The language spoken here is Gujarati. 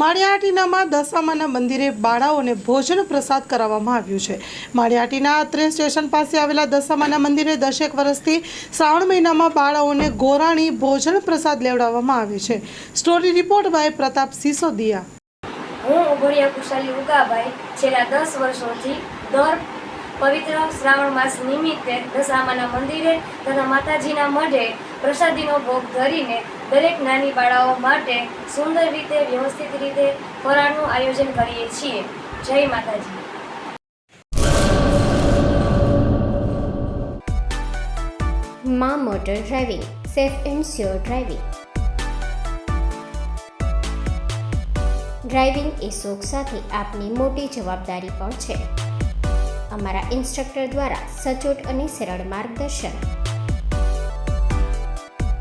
માળિયાહાટીનામાં દશામાના મંદિરે બાળાઓને ભોજન પ્રસાદ કરાવવામાં આવ્યું છે. માળિયાહાટીના અત્રે સ્ટેશન પાસે આવેલા દશામાના મંદિરે દશેક વર્ષથી શ્રાવણ મહિનામાં બાળાઓને ગોરાણી ભોજન પ્રસાદ લેવડાવવામાં આવે છે. Story report by Pratap Sisodiya. હું ઉભરિયા કુશાલી ઉગાભાઈ, છેલ્લા દસ વર્ષોથી દર પવિત્ર શ્રાવણ માસ નિમિત્તે દશામાના મંદિરે તથા માતાજીના મઢે પ્રસાદીનો ભોગ ધરીને દરેક નાની બાળાઓ માટે સુંદર રીતે, વ્યવસ્થિત રીતે ફરાળનું આયોજન કરીએ છીએ. જય માતાજી. Maa motor driving, safe and sure driving. Driving એ શોખ સાથે આપની મોટી જવાબદારી પણ છે. અમારા ઇન્સ્ટ્રક્ટર દ્વારા સચોટ અને સરળ માર્ગદર્શન